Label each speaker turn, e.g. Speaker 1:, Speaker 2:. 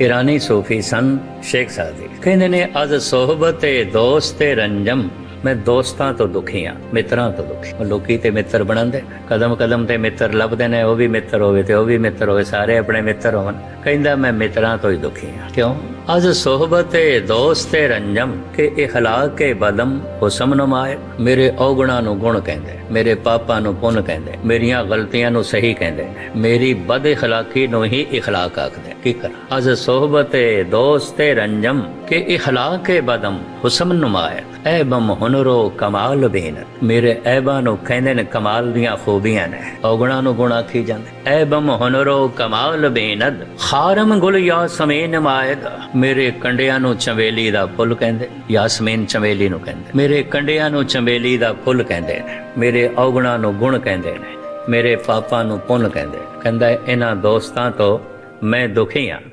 Speaker 1: ਇਰਾਨੀ ਸੂਫੀ ਸਨ ਸ਼ੇਖ ਸਾਦੀ। ਕਹਿੰਦੇ ਨੇ, ਅਜ਼ ਸੋਹਬਤ ਦੋਸਤ ਰੰਜਮ, ਮੈਂ ਦੋਸਤਾਂ ਤੋਂ ਦੁਖੀ ਆ, ਮਿੱਤਰਾਂ ਤੋਂ ਦੁਖੀ ਉਹ ਲੋਕੀ ਤੇ ਮਿੱਤਰ ਬਣਨਦੇ ਕਦਮ ਕਦਮ ਤੇ ਮਿੱਤਰ ਲੱਭਦੇ ਨੇ, ਉਹ ਵੀ ਮਿੱਤਰ ਹੋਵੇ ਤੇ ਉਹ ਵੀ ਮਿੱਤਰ ਹੋਵੇ, ਸਾਰੇ ਆਪਣੇ ਮਿੱਤਰ ਹੋਣ ਕਹਿੰਦਾ, ਮੈਂ ਮਿੱਤਰਾਂ ਤੋਂ ਹੀ ਦੁਖੀ ਆ। ਕਿਉਂ? ਅਜ਼ ਸੋਹਬਤ ਦੋਸਤ ਰੰਜਮ, ਕੇ ਇਖਲਾਕ ਕੇ ਬਦਮ ਹੁਸਮ ਨਮਾਏ ਮੇਰੇ ਔਗੁਣਾਂ ਨੂੰ ਗੁਣ ਕਹਿੰਦੇ, ਮੇਰੇ ਪਾਪਾਂ ਨੂੰ ਪੁੰਨ ਕਹਿੰਦੇ, ਮੇਰੀਆਂ ਗਲਤੀਆਂ ਨੂੰ ਸਹੀ ਕਹਿੰਦੇ, ਮੇਰੀ ਬਦ ਇਖਲਾਕੀ ਨੂੰ ਹੀ ਇਖਲਾਕ ਆਖਦੇ। ਕੀ ਕਰਾਂ। ਅਜ਼ ਸੋਹਬਤ ਦੋਸਤ ਰੰਜਮ, ਕਿ ਇਖਲਾਕ ਕੇ ਬਦਮ ਹੁਸਮ ਐਬਮ ਹੁਨਰੋ ਕਮਾਲ ਬੇਨ। ਮੇਰੇ ਐਬਾਂ ਨੂੰ ਕਹਿੰਦੇ ਨੇ ਕਮਾਲ ਦੀਆਂ ਖੂਬੀਆਂ ਨੇ। ਔਗੁਣਾਂ ਨੂੰ ਗੁਣ ਆਖੀ ਜਾਂਦੇ। ਐਬਮ ਹੁਨਰੋ ਕਮਾਲ ਬੇਨਦ ਖਾਰਮ ਗੁਲ ਯਾਸਮੀਨ ਮਾਇਦ। ਮੇਰੇ ਕੰਡਿਆਂ ਨੂੰ ਚੰਬੇਲੀ ਦਾ ਫੁੱਲ ਕਹਿੰਦੇ। ਯਾਸਮੀਨ ਚੰਬੇਲੀ ਨੂੰ ਕਹਿੰਦੇ। ਮੇਰੇ ਕੰਡਿਆਂ ਨੂੰ ਚੰਬੇਲੀ ਦਾ ਫੁੱਲ ਕਹਿੰਦੇ ਨੇ। ਮੇਰੇ ਔਗਣਾ ਨੂੰ ਗੁਣ ਕਹਿੰਦੇ ਨੇ। ਮੇਰੇ ਪਾਪਾਂ ਨੂੰ ਪੁੰਨ ਕਹਿੰਦੇ ਕਹਿੰਦਾ, ਇਹਨਾਂ ਦੋਸਤਾਂ ਤੋਂ ਮੈਂ ਦੁਖੀ ਹਾਂ।